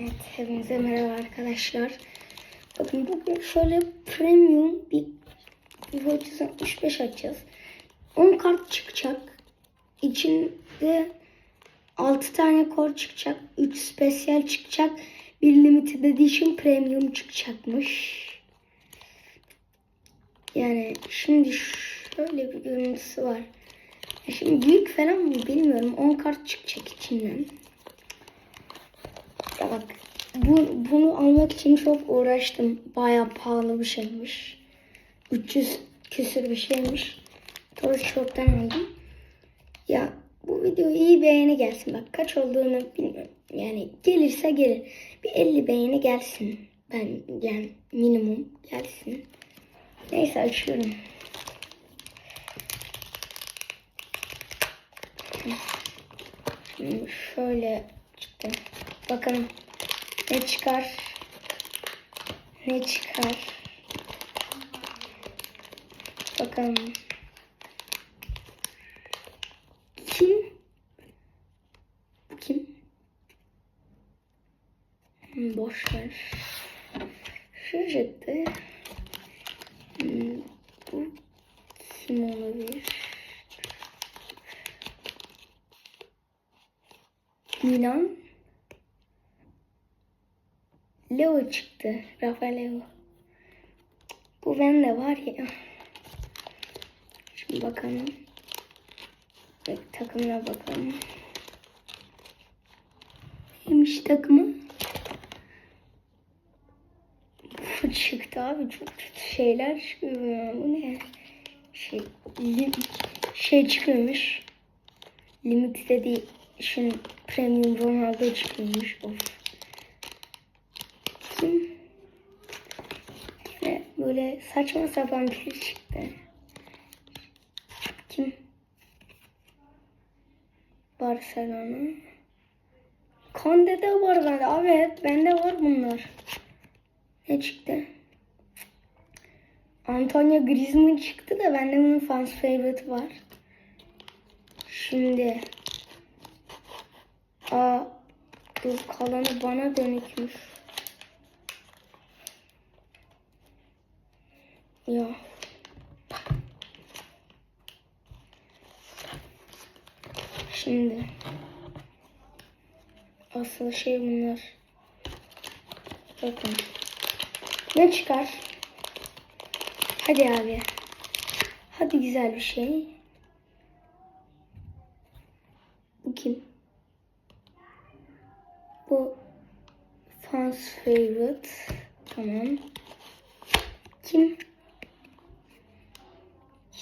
Evet, hepinize merhaba arkadaşlar. Bakın bugün şöyle premium bir Vivo 365 açacağız. 10 kart çıkacak. İçinde 6 tane kor çıkacak. 3 spesiyel çıkacak. Bir limited edition premium çıkacakmış. Yani şimdi şöyle bir görüntüsü var. Şimdi büyük falan mı bilmiyorum. 10 kart çıkacak içinden. Bak bu, bunu almak için çok uğraştım. Baya pahalı bir şeymiş. 300 küsür bir şeymiş. Toz Shop'tan aldım. Ya bu video iyi beğeni gelsin. Bak kaç olduğunu bilmiyorum. Yani gelirse gelir. Bir 50 beğeni gelsin. Ben yani minimum gelsin. Neyse açıyorum. Şimdi şöyle çıktı. Bakalım ne çıkar? Ne çıkar? Bakalım. Kim? Kim? Hmm, Boş ver. Şu çıktı. Hmm, Bu kim olabilir? Milan. Leo çıktı. Rafael Leo. Bu bende var ya. Şimdi bakalım. Evet, takımına bakalım. Neymiş takımı? Bu çıktı abi. Çok kötü şeyler çıkıyor. Bu ne? Şey, lim, şey çıkıyormuş. Limited Edition Premium Ronaldo çıkıyormuş. Of. Kim? Yine böyle saçma sapan bir şey çıktı. Kim? Barcelona. Konde de var bende. Abi evet bende var bunlar. Ne çıktı? Antonio Griezmann çıktı da bende bunun fans favorite var. Şimdi Aa, dur kalanı bana dönükmüş. Ya. Şimdi asıl şey bunlar. Bakın. Ne çıkar? Hadi abi. Hadi güzel bir şey. Bu kim? Bu fans favorite. Tamam. Kim?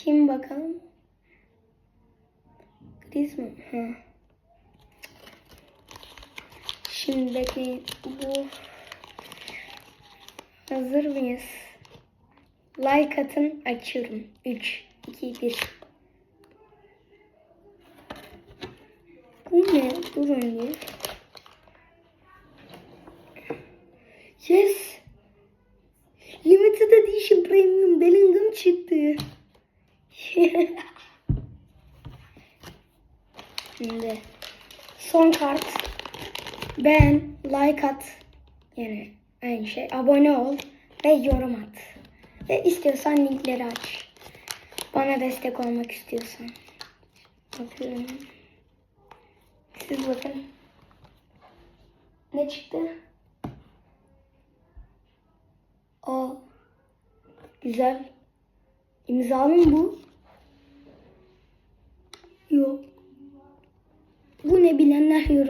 Kim bakalım? Griezmann. Ha. Şimdi bekleyin. Bu hazır mıyız? Like atın açıyorum. 3, 2, 1. Bu ne? Durun bir. Yes. Limited Edition Premium Bellingham çıktı. Şimdi son kart. Ben like at. Yani aynı şey. Abone ol ve yorum at. Ve istiyorsan linkleri aç. Bana destek olmak istiyorsan. Bakıyorum. Siz bakın. Ne çıktı? Aa. Güzel. İmzalı mı bu? Yok. Bu ne bilenler yorum.